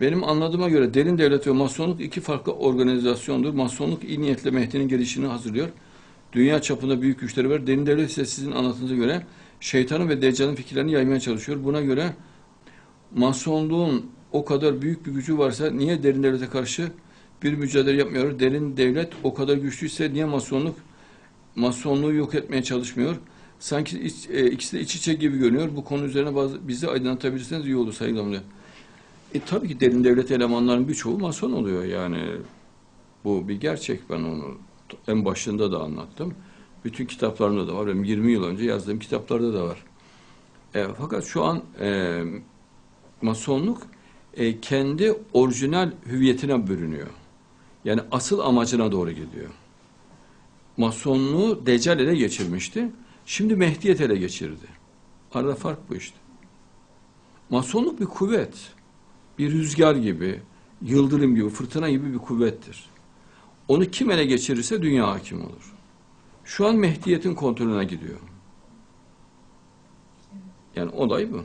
Benim anladığıma göre derin devlet ve masonluk iki farklı organizasyondur. Masonluk iyi niyetle Mehdi'nin gelişini hazırlıyor. Dünya çapında büyük güçleri var. Derin devlet ise sizin anlattığınıza göre şeytanın ve deccalın fikirlerini yaymaya çalışıyor. Buna göre masonluğun o kadar büyük bir gücü varsa niye derin devlete karşı bir mücadele yapmıyor? Derin devlet o kadar güçlüyse niye masonluk masonluğu yok etmeye çalışmıyor? Sanki iç- e, ikisi de iç içe gibi görünüyor. Bu konu üzerine bazı, bizi aydınlatabilirseniz iyi olur Sayın Gamze. E tabii ki derin devlet elemanlarının birçoğu mason oluyor yani. Bu bir gerçek ben onu en başında da anlattım. Bütün kitaplarımda da var. Benim 20 yıl önce yazdığım kitaplarda da var. E, fakat şu an e, masonluk e, kendi orijinal hüviyetine bürünüyor. Yani asıl amacına doğru gidiyor. Masonluğu Deccal ele geçirmişti. Şimdi Mehdiyet ele geçirdi. Arada fark bu işte. Masonluk bir kuvvet. Bir rüzgar gibi, yıldırım gibi, fırtına gibi bir kuvvettir. Onu kim ele geçirirse dünya hakim olur. Şu an Mehdiyet'in kontrolüne gidiyor. Yani olay bu.